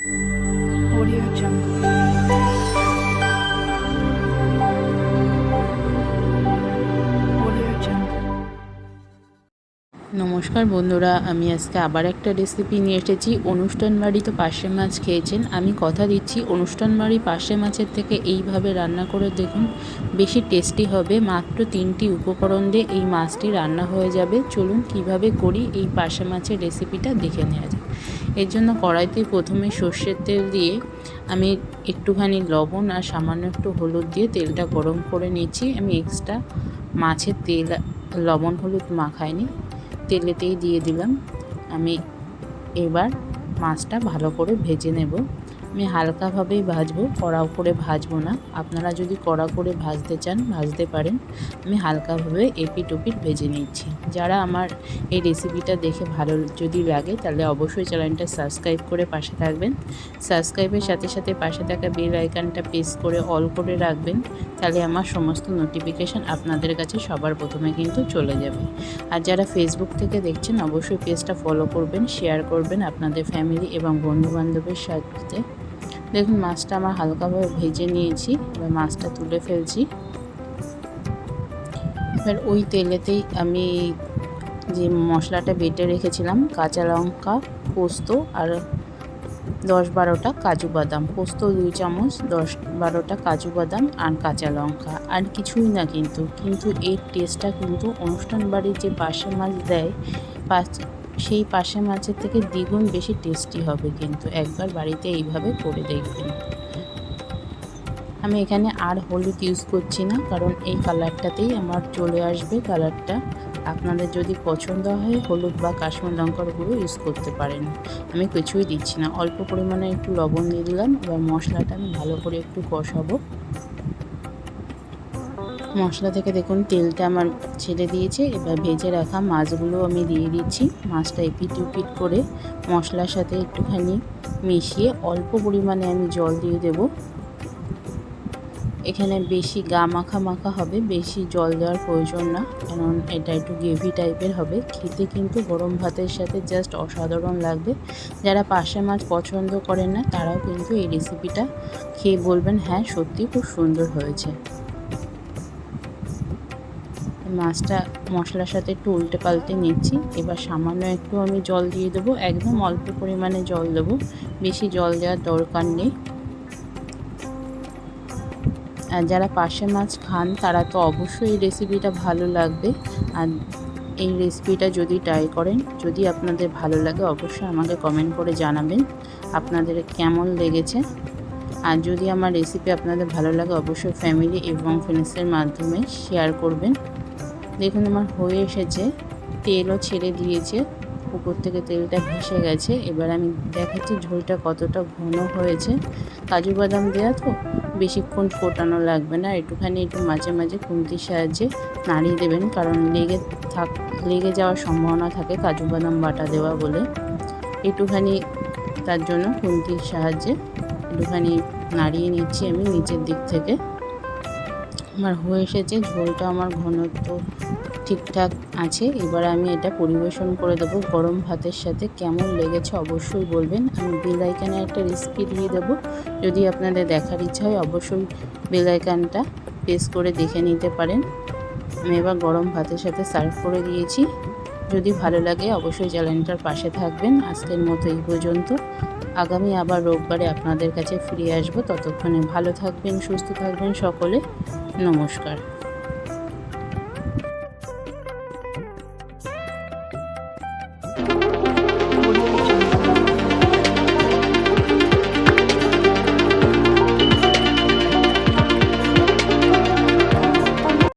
Audio Jungle. নমস্কার বন্ধুরা, আমি আজকে আবার একটা রেসিপি নিয়ে এসেছি। অনুষ্ঠান বাড়ি তো পার্শে মাছ খেয়েছেন। আমি কথা দিচ্ছি অনুষ্ঠান বাড়ি পার্শে মাছের থেকে এইভাবে রান্না করে দেখুন। বেশি টেস্টি হবে। মাত্র তিনটি উপকরণ দিয়ে এই মাছটি রান্না হয়ে যাবে। চলুন কীভাবে করি এই পার্শে মাছের রেসিপিটা দেখে নেওয়া যাক। এর জন্য কড়াইতে প্রথমে সর্ষের তেল দিয়ে আমি একটুখানি লবণ আর সামান্য একটু হলুদ দিয়ে তেলটা গরম করে নিয়েছি আমি এক্সট্রা মাছের তেল, লবণ, হলুদ মাখাইনি। তেলেতেই দিয়ে দিলাম। আমি এবার মাছটা ভালো করে ভেজে নেব। আমি হালকাভাবেই ভাজবো, কড়া করে ভাজবো না। আপনারা যদি কড়া করে ভাজতে চান, ভাজতে পারেন। আমি হালকাভাবে এপিট ওপিট ভেজে নিচ্ছি। যারা আমার এই রেসিপিটা দেখে ভালো যদি লাগে, তাহলে অবশ্যই চ্যানেলটা সাবস্ক্রাইব করে পাশে থাকবেন। সাবস্ক্রাইবের সাথে সাথে পাশে থাকা বেল আইকনটা প্রেস করে অল করে রাখবেন। তাহলে আমার সমস্ত নোটিফিকেশান আপনাদের কাছে সবার প্রথমে কিন্তু চলে যাবে। আর যারা ফেসবুক থেকে দেখছেন, অবশ্যই পেজটা ফলো করবেন শেয়ার করবেন আপনাদের ফ্যামিলি এবং বন্ধুবান্ধবের সাথে। দেখুন, মাছটা আমার হালকাভাবে ভেজে নিয়েছি, এবার মাছটা তুলে ফেলছি। এবার ওই তেলেতেই আমি যে মশলাটা বেটে রেখেছিলাম, কাঁচা লঙ্কা, পোস্ত আর দশ বারোটা কাজু বাদাম। পোস্ত দুই চামচ, দশ বারোটা কাজু বাদাম আর কাঁচা লঙ্কা। আর কিছুই না কিন্তু কিন্তু এর টেস্টটা কিন্তু অনুষ্ঠান বাড়ির যে পাশে মাছ দেয় সেই পাশে মাছের থেকে দ্বিগুণ বেশি টেস্টি হবে কিন্তু একবার বাড়িতে এইভাবে করে দেখবেন। আমি এখানে আর হলুদ ইউজ করছি না, কারণ এই কালারটাতেই আমার চলে আসবে কালারটা আপনাদের যদি পছন্দ হয়, হলুদ বা কাশ্মীর লঙ্কার গুঁড়ো ইউজ করতে পারেন। আমি কিছুই দিচ্ছি না, অল্প পরিমাণে একটু লবণ দিয়ে দিলাম, এবার মশলাটা আমি ভালো করে একটু কষাবো। মশলা থেকে দেখুন, তেলটা আমার ছেড়ে দিয়েছে। এবার ভেজে রাখা মাছগুলো আমি দিয়ে দিচ্ছি। মাছটা এপিট উপিট করে মশলার সাথে একটুখানি মিশিয়ে অল্প পরিমাণে আমি জল দিয়ে দেব। এখানে বেশি গা মাখা মাখা হবে, বেশি জল দেওয়ার প্রয়োজন না, কারণ এটা একটু গ্রেভি টাইপের হবে। খেতে কিন্তু গরম ভাতের সাথে জাস্ট অসাধারণ লাগবে। যারা পাশে মাছ পছন্দ করেন না, তারাও কিন্তু এই রেসিপিটা খেয়ে বলবেন হ্যাঁ সত্যি খুব সুন্দর হয়েছে। মাছটা মশলার সাথে একটু উল্টে পাল্টে নিচ্ছি। এবার সামান্য একটু আমি জল দিয়ে দেবো, একদম অল্প পরিমাণে জল দেবো। বেশি জল দেওয়ার দরকার নেই। আর যারা পাশে মাছ খান, তারা তো অবশ্যই এই রেসিপিটা ভালো লাগবে। আর এই রেসিপিটা যদি ট্রাই করেন, যদি আপনাদের ভালো লাগে, অবশ্যই আমাকে কমেন্ট করে জানাবেন, আপনাদের কেমন লেগেছে। আর যদি আমার রেসিপি আপনাদের ভালো লাগে, অবশ্যই ফ্যামিলি এবং ফ্রেন্ডসের মাধ্যমে শেয়ার করবেন। দেখুন আমার হয়ে এসেছে। তেলও ছেড়ে দিয়েছে। উপর থেকে তেলটা ভেসে গেছে। এবার আমি দেখাচ্ছি ঝোলটা কতটা ঘন হয়েছে। কাজু বাদাম দেওয়া তো, বেশিক্ষণ ফোটানো লাগবে না। একটুখানি একটু মাঝে মাঝে খুন্তির সাহায্যে নাড়িয়ে দেবেন। কারণ লেগে থাক, লেগে যাওয়ার সম্ভাবনা থাকে কাজু বাদাম বাটা দেওয়া বলে। একটুখানি তার জন্য খুন্তির সাহায্যে একটুখানি নাড়িয়ে নিচ্ছি আমি নিচের দিক থেকে। আমার হয়ে এসেছে, ঝোলটা আমার ঘনত্ব ঠিকঠাক আছে। এবার আমি এটা পরিবেশন করে দেবো গরম ভাতের সাথে। কেমন লেগেছে অবশ্যই বলবেন। আমি বেলাইকানে একটা রেসিপি দিয়ে দেবো। যদি আপনাদের দেখার ইচ্ছা হয়, অবশ্যই বেলাইকানটা পেস করে দেখে নিতে পারেন। আমি এবার গরম ভাতের সাথে সার্ভ করে দিয়েছি। যদি ভালো লাগে অবশ্যই চ্যানেলটার পাশে থাকবেন। আজকের মতো এই পর্যন্ত। আগামী আবার রোববারে আপনাদের কাছে ফিরে আসব। ততক্ষণে ভালো থাকবেন, সুস্থ থাকবেন সকলে। নমস্কার।